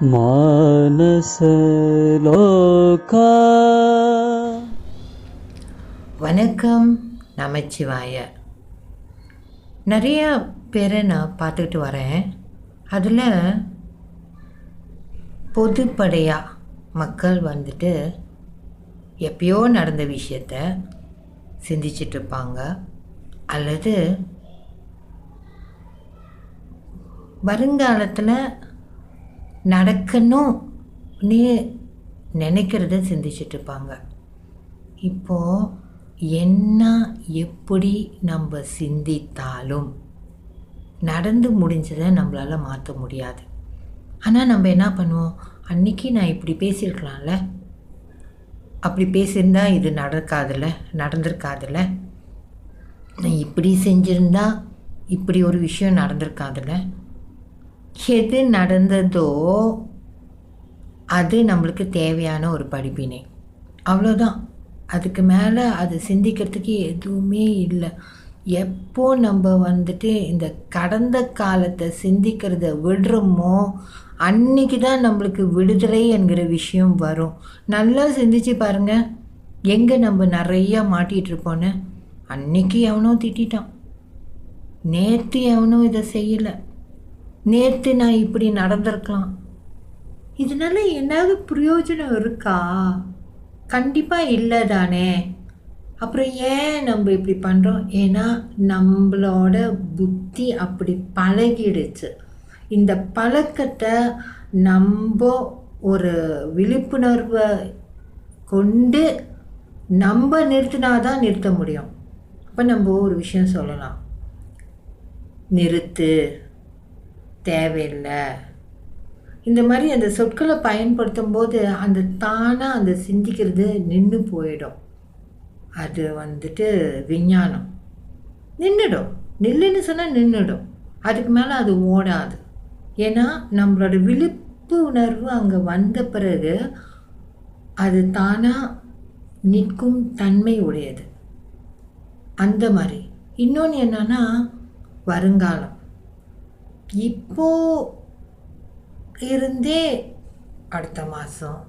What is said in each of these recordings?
மானசலோகா வணக்கம் நமச்சிவாய. நிறையா பேரை நான் பார்த்துக்கிட்டு வரேன். அதில் பொதுப்படையாக மக்கள் வந்துட்டு எப்பயோ நடந்த விஷயத்த சிந்திச்சிட்ருப்பாங்க. அல்லது வருங்காலத்தில் நடக்கணும்னு நினைக்கிறத சிந்திச்சுட்டு இருப்பாங்க இப்போது என்ன எப்படி நம்ம சிந்தித்தாலும் நடந்து முடிஞ்சதை நம்மளால் மாற்ற முடியாது. ஆனால் நம்ம என்ன பண்ணுவோம்? அன்னைக்கு நான் இப்படி பேசியிருக்கலாம்ல? அப்படி பேசியிருந்தா இது நடக்காதுல்ல நடந்திருக்காதுல்ல நான் இப்படி செஞ்சுருந்தா இப்படி ஒரு விஷயம் நடந்திருக்காதுல்ல எது நடந்ததோ அது நம்மளுக்கு தேவையான ஒரு படிப்பினை. அவ்வளோதான் அதுக்கு மேலே அது சிந்திக்கிறதுக்கு எதுவுமே இல்லை. எப்போ நம்ம வந்துட்டு இந்த கடந்த காலத்தை சிந்திக்கிறத விடுறோமோ அன்னைக்கு தான் நம்மளுக்கு விடுதலை என்கிற விஷயம் வரும். நல்லா சிந்திச்சு பாருங்க. எங்கே நம்ம நிறையா மாட்டிகிட்டு இருப்போன்னு அன்னைக்கு எவனோ திட்டான் நேற்று எவனோ இதை செய்யலை. நேற்று நான் இப்படி நடந்திருக்கலாம். இதனால என்னாவது பிரயோஜனம் இருக்கா? கண்டிப்பாக இல்லை தானே. அப்புறம் ஏன் நம்ம இப்படி பண்ணுறோம் ஏன்னா நம்மளோட புத்தி அப்படி பழகிடுச்சு. இந்த பழக்கத்தை நம்ம ஒரு விழிப்புணர்வை கொண்டு நம்ம நிறுத்தினாதான் நிறுத்த முடியும். அப்போ நம்ம ஒரு விஷயம் சொல்லலாம். நிறுத்து. தேவையில்லை. இந்த மாதிரி அந்த சொற்களை பயன்படுத்தும் போது அந்த தானாக அந்த சிந்திக்கிறது நின்று போயிடும். அது வந்துட்டு விஞ்ஞானம். நின்றுடும் நில்லுன்னு சொன்னால் நின்றுடும் அதுக்கு மேலே அது ஓடாது. ஏன்னா நம்மளோட விழிப்பு உணர்வு அங்கே வந்த பிறகு அது தானாக நிற்கும் தன்மை உடையது. அந்த மாதிரி. இன்னொன்று என்னன்னா வருங்காலம். இப்போ இருந்தே அடுத்த மாதம்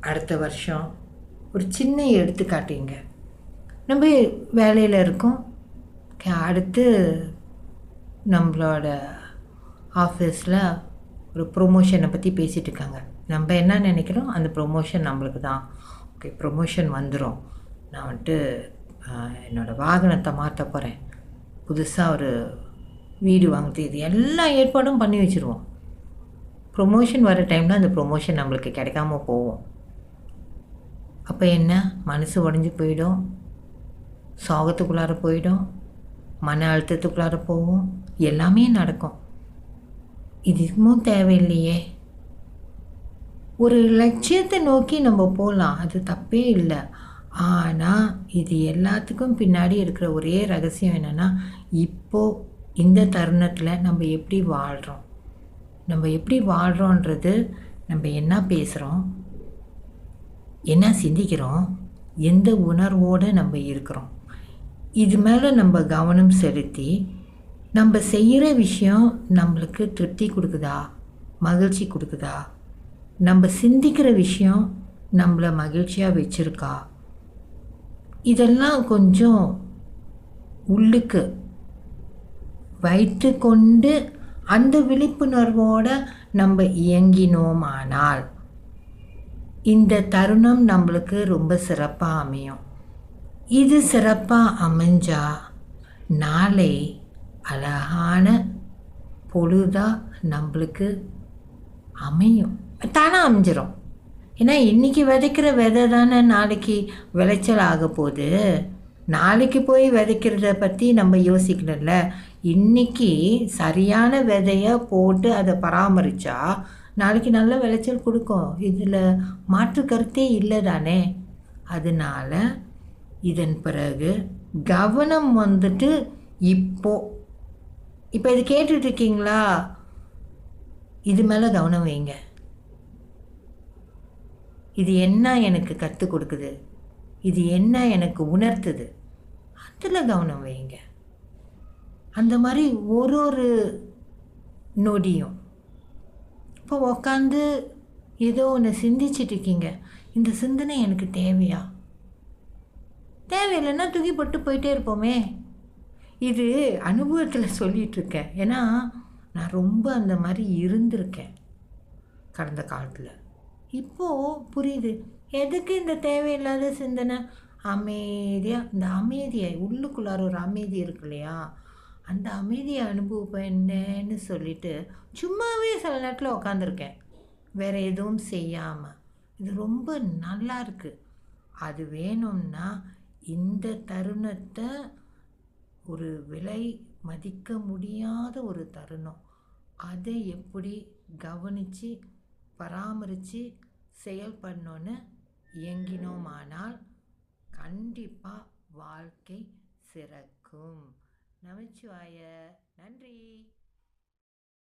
அடுத்த வருஷம் ஒரு சின்ன எடுத்துக்காட்டுங்க. நம்ம வேலையில் இருக்கோம். அடுத்து நம்மளோட ஆஃபீஸில் ஒரு ப்ரொமோஷனை பற்றி பேசிகிட்டு இருக்காங்க நம்ம என்ன நினைக்கிறோம்? அந்த ப்ரொமோஷன் நம்மளுக்கு தான். ஓகே ப்ரொமோஷன் வந்துடும் நான் வந்துட்டு என்னோடய வாகனத்தை மாற்ற போகிறேன் புதுசாக ஒரு வீடு வாங்குறது இது எல்லா ஏற்பாடும் பண்ணி வச்சுருவோம். ப்ரொமோஷன் வர டைமில் அந்த ப்ரொமோஷன் நம்மளுக்கு கிடைக்காம போகும். அப்போ என்ன? மனசு உடஞ்சி போயிடும். சோகத்துக்குள்ளார போயிடும். மன அழுத்தத்துக்குள்ளார போகும். எல்லாமே நடக்கும். இதுவும் தேவையில்லையே. ஒரு லட்சியத்தை நோக்கி நம்ம போகலாம். அது தப்பே இல்லை. ஆனால் இது எல்லாத்துக்கும் பின்னாடி இருக்கிற ஒரே ரகசியம் என்னென்னா இப்போது இந்த தருணத்தில் நம்ம எப்படி வாழ்கிறோம் நம்ம எப்படி வாழ்கிறோன்றது நம்ம என்ன பேசுகிறோம் என்ன சிந்திக்கிறோம்? எந்த உணர்வோடு நம்ம இருக்கிறோம்? இது மேலே நம்ம கவனம் செலுத்தி நம்ம செய்கிற விஷயம் நம்மளுக்கு திருப்தி கொடுக்குதா? மகிழ்ச்சி கொடுக்குதா? நம்ம சிந்திக்கிற விஷயம் நம்மளை மகிழ்ச்சியாக வச்சுருக்கா? இதெல்லாம் கொஞ்சம் உள்ளுக்கு வைத்து கொண்டு அந்த விழிப்புணர்வோடு நம்ம இயங்கினோமானால் இந்த தருணம் நம்மளுக்கு ரொம்ப சிறப்பாக அமையும். இது சிறப்பாக அமைஞ்சா நாளை அழகான பொழுதாக நம்மளுக்கு அமையும். தானாக அமைஞ்சிரும். ஏன்னா இன்றைக்கி விதைக்கிற விதை தானே நாளைக்கு விளைச்சல் ஆக போகுது. நாளைக்கு போய் விதைக்கிறத பற்றி நம்ம யோசிக்கணும்ல. இன்னைக்கு சரியான விதையை போட்டு அதை பராமரித்தா நாளைக்கு நல்ல விளைச்சல் கொடுக்கும். இதில் மாற்று கருத்தே இல்லை தானே? அதனால் இதன் பிறகு கவனம் வந்துட்டு இப்போ. இப்போ இது கேட்டுட்ருக்கீங்களா இது மேலே கவனம் வைங்க. இது என்ன எனக்கு கற்றுக் கொடுக்குது? இது என்ன எனக்கு உணர்த்துது? அதில் கவனம் வைங்க. அந்த மாதிரி ஒரு ஒரு நொடியும். இப்போ உக்காந்து ஏதோ ஒன்று சிந்திச்சிட்டு இருக்கீங்க. இந்த சிந்தனை எனக்கு தேவையா? தேவையில்லைன்னா தூக்கி போட்டு போயிட்டே இருப்போமே. இது அனுபவத்தில் சொல்லிகிட்ருக்கேன் ஏன்னா நான் ரொம்ப அந்த மாதிரி இருந்திருக்கேன் கடந்த காலத்தில். இப்போது புரியுது. எதுக்கு இந்த தேவையில்லாத சிந்தனை? அமைதியாக இந்த அமைதியை உள்ளுக்குள்ளார ஒரு அமைதி இருக்கு இல்லையா? அந்த அமைதியை அனுபவிப்பேன்னு சொல்லிட்டு சும்மாவே சில நேரத்தில் உக்காந்துருக்கேன். வேறு எதுவும் செய்யாமல் இது ரொம்ப நல்லா இருக்குது அது வேணும்னா இந்த தருணத்தை ஒரு விலை மதிக்க முடியாத ஒரு தருணம். அதை எப்படி கவனித்து பராமரித்து செயல்படணுன்னு இயங்கினோமானால் கண்டிப்பாக வாழ்க்கை சிறக்கும். நமச்சிவாய. நன்றி.